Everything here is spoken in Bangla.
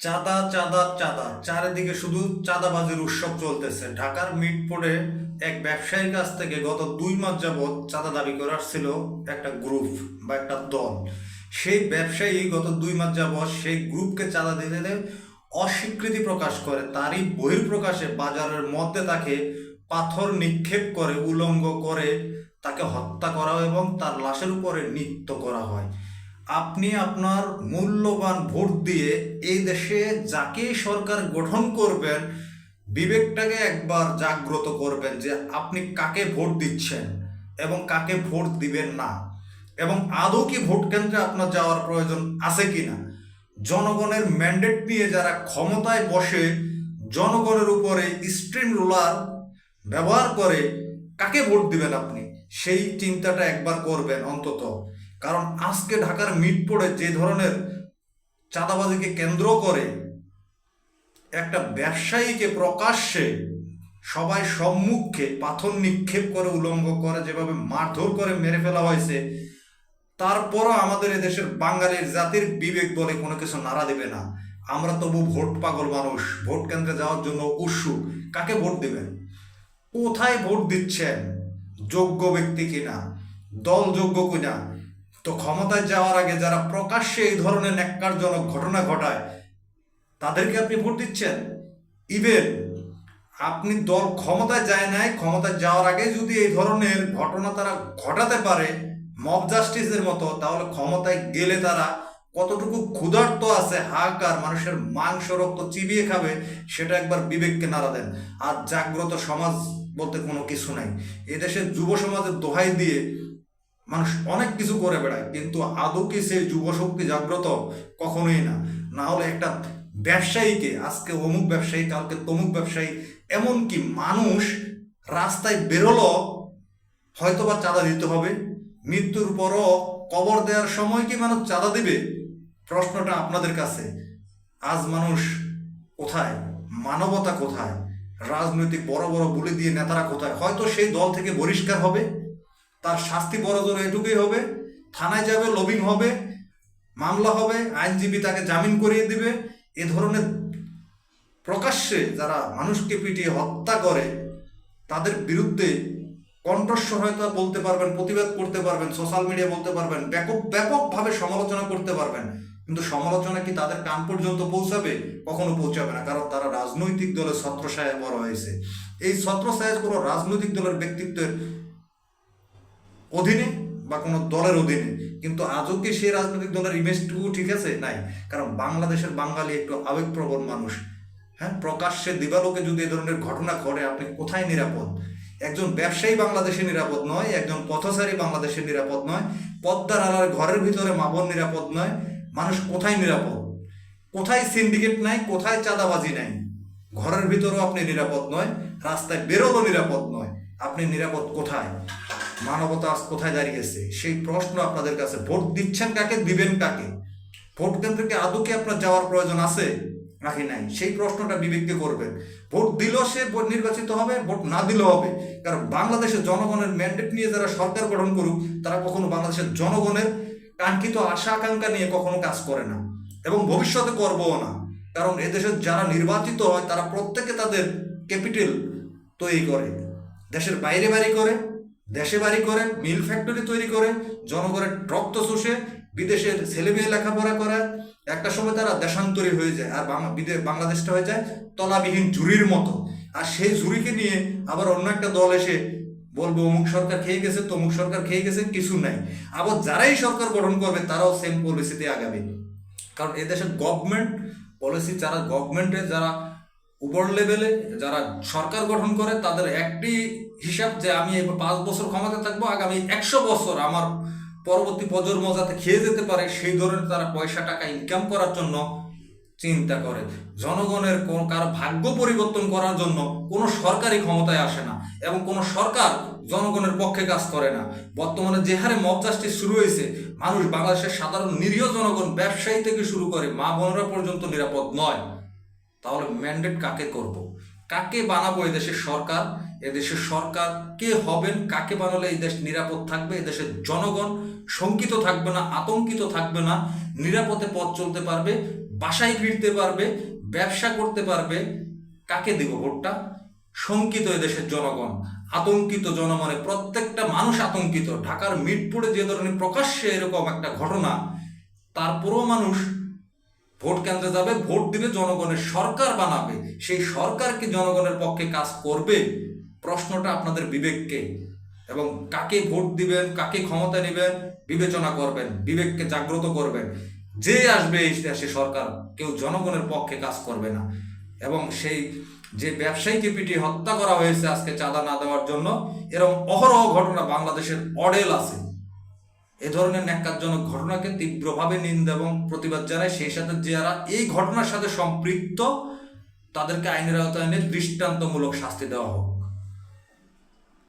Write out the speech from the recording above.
চাঁদা চাঁদা চাঁদা। চারিদিকে শুধু চাঁদাবাজির উৎসব চলতেছে। ঢাকার মিটপোর্টে এক ব্যবসায়ীর কাছ থেকে গত দুই মাস যাবৎ চাঁদা দাবি করার ছিল একটা গ্রুপ বা একটা দল। সেই ব্যবসায়ী গত দুই মাস যাবৎ সেই গ্রুপকে চাঁদা দিতে অস্বীকৃতি প্রকাশ করে। তারই বহির্প্রকাশে বাজারের মধ্যে তাকে পাথর নিক্ষেপ করে, উলঙ্গ করে তাকে হত্যা করা এবং তার লাশের উপরে নৃত্য করা হয়। আপনি আপনার মূল্যবান ভোট দিয়ে এই দেশে যাকেই সরকার গঠন করবেন, বিবেকটাকে একবার জাগ্রত করবেন যে আপনি কাকে ভোট দিচ্ছেন এবং কাকে ভোট দিবেন না এবং আদৌ কি ভোট কেন্দ্রে আপনার যাওয়ার প্রয়োজন আছে কিনা। জনগণের ম্যান্ডেট নিয়ে যারা ক্ষমতায় বসে জনগণের উপরে স্ট্রিম রুলার ব্যবহার করে কাকে ভোট দিবেন আপনি, সেই চিন্তাটা একবার করবেন অন্তত। কারণ আজকে ঢাকার মিটপোর্টে যে ধরনের চাঁদাবাজিকে কেন্দ্র করে একটা ব্যবসায়ীকে প্রকাশ্যে সবাই সম্মুখে পাথর নিক্ষেপ করে, উলঙ্গ করে, যেভাবে মারধর করে মেরে ফেলা হয়েছে, তারপরও আমাদের এদেশের বাঙালির জাতির বিবেক বলে কোনো কিছু নাড়া দেবে না। আমরা তবু ভোট পাগল মানুষ, ভোট কেন্দ্রে যাওয়ার জন্য উৎসুক। কাকে ভোট দিবেন? কোথায় ভোট দিচ্ছেন? যোগ্য ব্যক্তি কিনা? দল যোগ্য কিনা? তো ক্ষমতায় যাওয়ার আগে যারা প্রকাশ্যে এই ধরনের ন্যাক্কারজনক ঘটনা ঘটায়, তাদেরকে আপনি ভোট দিচ্ছেন? ইভেন আপনি দল ক্ষমতায় যায় নাই, ক্ষমতায় যাওয়ার আগে যদি এই ধরনের ঘটনা তারা ঘটাতে পারে মব জাস্টিসের মতো, তাহলে ক্ষমতায় গেলে তারা কতটুকু ক্ষুধার্ত আছে, হাহাকার, মানুষের মাংস রক্ত চিবিয়ে খাবে, সেটা একবার বিবেককে নাড়া দেন। আর জাগ্রত সমাজ বলতে কোনো কিছু নাই। এদেশের যুব সমাজের দোহাই দিয়ে মানুষ অনেক কিছু করে বেড়ায়, কিন্তু আদৌ কি সেই যুব শক্তি জাগ্রত? কখনোই না। না হলে একটা ব্যবসায়ীকে, আজকে অমুক ব্যবসায়ী, কালকে তমুক ব্যবসায়ী, এমনকি মানুষ রাস্তায় বেরোলো হয়তো বা চাঁদা দিতে হবে। মৃত্যুর পরও কবর দেওয়ার সময় কি মানুষ চাঁদা দিবে? প্রশ্নটা আপনাদের কাছে। আজ মানুষ কোথায়? মানবতা কোথায়? রাজনৈতিক বড় বড় বলে দিয়ে নেতারা কোথায়? হয়তো সেই দল থেকে বহিষ্কার হবে। তার শাস্তি বড় জোর এটুকুই হবে। থানায় যাবে লবিং হবে, মামলা হবে, আইনজীবী তাকে জামিন করিয়ে দিবে। এ ধরনের প্রকাশ্যে যারা মানুষকে পিটিয়ে হত্যা করে, তাদের বিরুদ্ধে কণ্ঠস্বর হয়তো বলতে পারবেন, প্রতিবাদ করতে পারবেন সোশ্যাল মিডিয়া বলতে পারবেন, ব্যাপক, ব্যাপকভাবে সমালোচনা করতে পারবেন। কিন্তু সমালোচনা কি তাদের কান পর্যন্ত পৌঁছাবে? কখনো পৌঁছাবে না, কারণ তারা রাজনৈতিক দলের ছত্রছায়া বড় হয়েছে। এই ছত্রছায়া কোনো রাজনৈতিক দলের ব্যক্তিত্বের অধীনে বা কোনো দলের অধীনে। কিন্তু আজও কি সেই রাজনৈতিক দলের ইমেজটুকু ঠিক আছে? নাই। কারণ বাংলাদেশের বাঙালি একটু আবেগপ্রবণ মানুষ। হ্যাঁ প্রকাশ্যে দিবালোকে যদি এ ধরনের ঘটনা ঘটে, আপনি কোথায় নিরাপদ? একজন ব্যবসায়ী বাংলাদেশে নিরাপদ নয়, একজন পথচারী বাংলাদেশে নিরাপদ নয়, পদ্মার আলার ঘরের ভিতরে মাবন নিরাপদ নয়, মানুষ কোথায় নিরাপদ? কোথায় সিন্ডিকেট নাই, কোথায় চাঁদাবাজি নাই? ঘরের ভিতরেও আপনি নিরাপদ নয়, রাস্তায় বেরোলো নিরাপদ নয়। আপনি নিরাপদ কোথায়? মানবতা আজ কোথায় দাঁড়িয়েছে সেই প্রশ্ন আপনাদের কাছে ভোট দিচ্ছেন কাকে, দিবেন কাকে? ভোট কেন্দ্রকে আদৌ কি আপনার যাওয়ার প্রয়োজন আছে নাকি নাই? সেই প্রশ্নটা বিবেককে করবেন। ভোট দিলেও সে নির্বাচিত হবে, ভোট না দিলেও হবে। কারণ বাংলাদেশের জনগণের ম্যান্ডেট নিয়ে যারা সরকার গঠন করুক, তারা কখনো বাংলাদেশের জনগণের কাঙ্ক্ষিত আশা আকাঙ্ক্ষা নিয়ে কখনো কাজ করে না এবং ভবিষ্যতে করবও না। কারণ এদেশের যারা নির্বাচিত হয়, তারা প্রত্যেকে তাদের ক্যাপিটাল তৈরি করে, দেশের বাইরে বাড়ি করে দেশে বাড়ি করে মিল ফ্যাক্টরি তৈরি করে জনগণের রক্ত চুষে বিদেশের ছেলে মেয়ে লেখাপড়া করে একটা সময় তারা দেশান্তরী হয়ে যায় আর বাংলাদেশটা হয়ে যায় তলাবিহীন ঝুড়ির মতো। আর সেই ঝুড়িকে নিয়ে আবার অন্য একটা দল এসে বলব, অমুক সরকার খেয়ে গেছে, তমুক সরকার খেয়ে গেছে, কিছু নাই। আবার যারাই সরকার গঠন করবে, তারাও সেম পলিসিতে আগাবে। কারণ এদেশের গভর্নমেন্ট পলিসি যারা গভর্নমেন্টে যারা উপর লেভেলে যারা সরকার গঠন করে, তাদের একটি হিসাব যে আমি পাঁচ বছর ক্ষমতা থাকব, আগামী একশো বছর আমার পরবর্তী প্রজন্ম যাতে খেয়ে যেতে পারে, সেই ধরনের তারা পয়সা, টাকা ইনকাম করার জন্য চিন্তা করে। জনগণের কারও ভাগ্য পরিবর্তন করার জন্য কোনো সরকারি ক্ষমতায় আসে না এবং কোনো সরকার জনগণের পক্ষে কাজ করে না। বর্তমানে যে হারে মব জাস্টিস শুরু হয়েছে, মানুষ বাংলাদেশের সাধারণ নিরীহ জনগণ ব্যবসায়ী থেকে শুরু করে মা বোনরা পর্যন্ত নিরাপদ নয়। তাহলে ম্যান্ডেট কাকে করব? কাকে বানাবো এদেশের সরকার? এদেশের সরকার কে হবেন, কাকে বানালে এই দেশ নিরাপদ থাকবে এদেশের জনগণ শঙ্কিত থাকবে না, আতঙ্কিত থাকবে না, নিরাপদে পথ চলতে পারবে, বাসায় ফিরতে পারবে, ব্যবসা করতে পারবে, কাকে দেব ভোটটা? শঙ্কিত দেশের জনগণ, আতঙ্কিত জনমনে প্রত্যেকটা মানুষ আতঙ্কিত। ঢাকার মিটপুরে যে ধরনের প্রকাশ্যে এরকম একটা ঘটনা, তারপরেও মানুষ ভোট কেন্দ্রে যাবে, ভোট দিবে, জনগণের সরকার বানাবে। সেই সরকার কি জনগণের পক্ষে কাজ করবে? প্রশ্নটা আপনাদের বিবেককে এবং কাকে ভোট দিবেন, কাকে ক্ষমতা নেবেন, বিবেচনা করবেন, বিবেককে জাগ্রত করবেন। যে আসবে এই দেশে সরকার, কেউ জনগণের পক্ষে কাজ করবে না। এবং সেই যে ব্যবসায়ীকে পিটিয়ে হত্যা করা হয়েছে আজকে চাঁদা না দেওয়ার জন্য, এরকম অহরহ ঘটনা বাংলাদেশের অডেল আছে। এ ধরনের ন্যাক্কারজনক ঘটনাকে তীব্রভাবে নিন্দা এবং প্রতিবাদ জানায়। সেই সাথে যারা এই ঘটনার সাথে সম্পৃক্ত, তাদেরকে আইনের আওতায় এনে দৃষ্টান্তমূলক শাস্তি দেওয়া হোক।